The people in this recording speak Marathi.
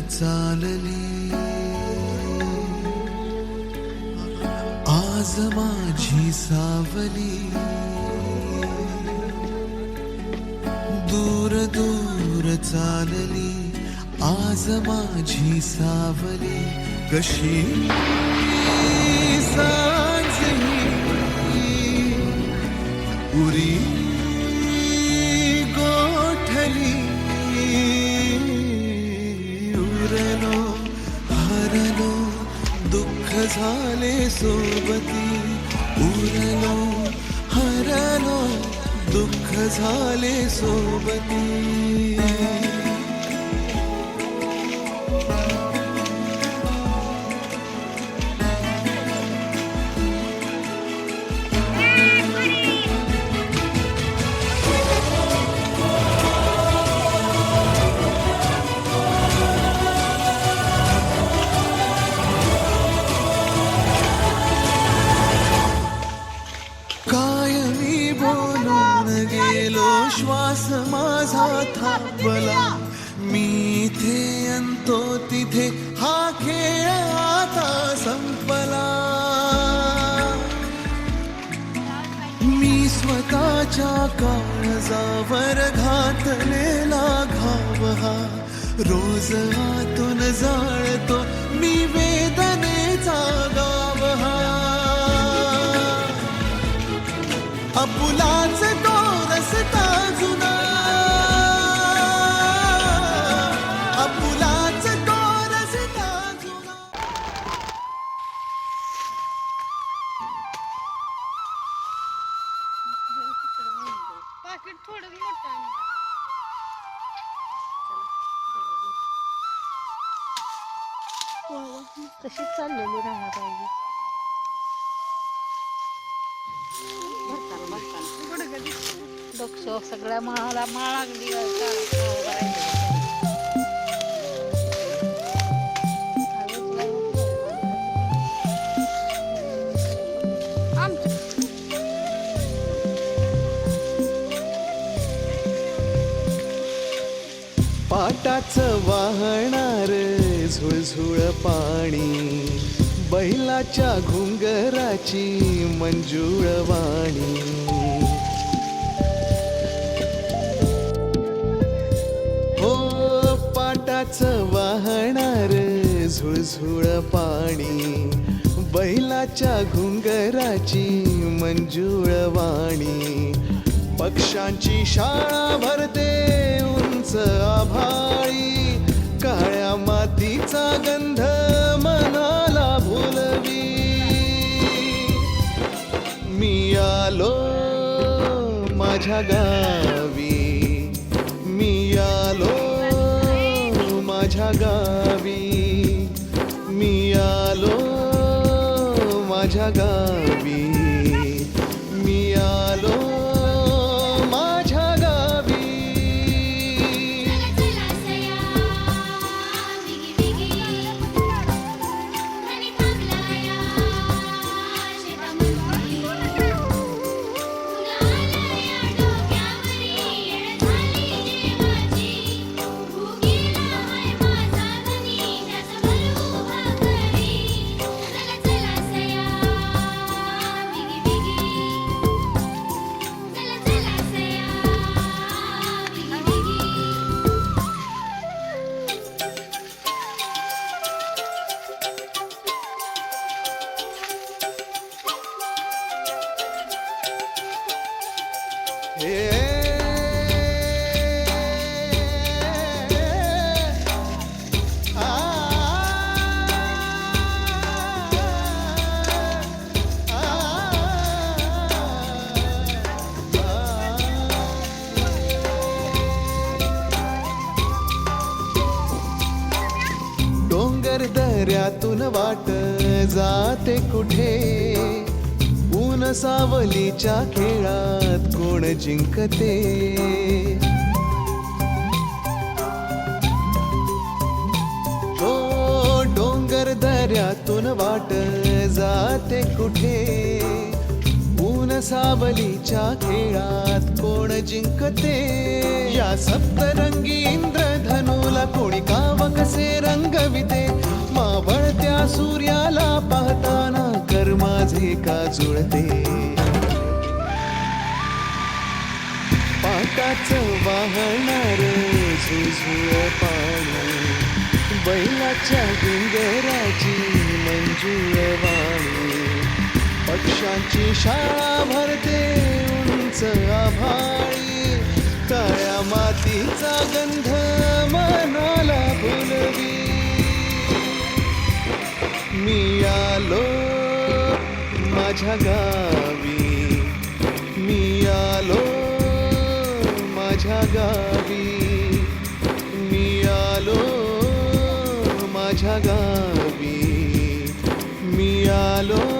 चालली. आज माझी सावली. दूर दूर चालली. आज माझी सावली. कशी साजली उरी झाले सोबती. काय मी गेलो श्वास माझा थांबला. मी इथे अंतो तिथे हा खेळ आता संपला. मी स्वतःच्या काळजावर घातलेला घाव हा रोज आतून जाळतो मी वेदनेचा गाव हा अपुलाच पाकिट थोडं मोठं आहे तशीच चाललेली राहा पाहिजे डोक्ष सगळ्या माळाला माळ लागली पाटाच वाहणार झुळझुळ पाणी बैलाच्या घुंगराची मंजुळ वाणी. हो पाटाच वाहणार झुळझुळ पाणी बैलाच्या घुंगराची मंजुळ वाणी. पक्ष्यांची शाळा भरते उंच आभाळी. काळ्या मातीचा गंध मनाला भुलवी. मी आलो माझ्या गावी. मी आलो माझ्या गावी. मी आलो माझ्या गावी. डोंगर दऱ्यातून वाट जाते कुठे? ऊन सावलीच्या खेळात कोण जिंकते? हो डोंगर दऱ्यातून वाट जाते कुठे? ऊन सावलीच्या खेळात कोण जिंकते? या सप्तरंगी इंद्रधनुला कोणी काव कसे रंगविते मावळत्या सूर्याला पाहताना कर माझे का जुळते पाटाच वाहणार झुझुळ पाणी. बैलाच्या डोंगराची मंजूळ वाणी. पक्षांची शाळा भरते उंच आभाळी. काळ्या मातीचा गंध मनाला भुलवी मी आलो माझ्या गावी मी आलो माझ्या गावी मी आलो माझ्या गावी मी आलो.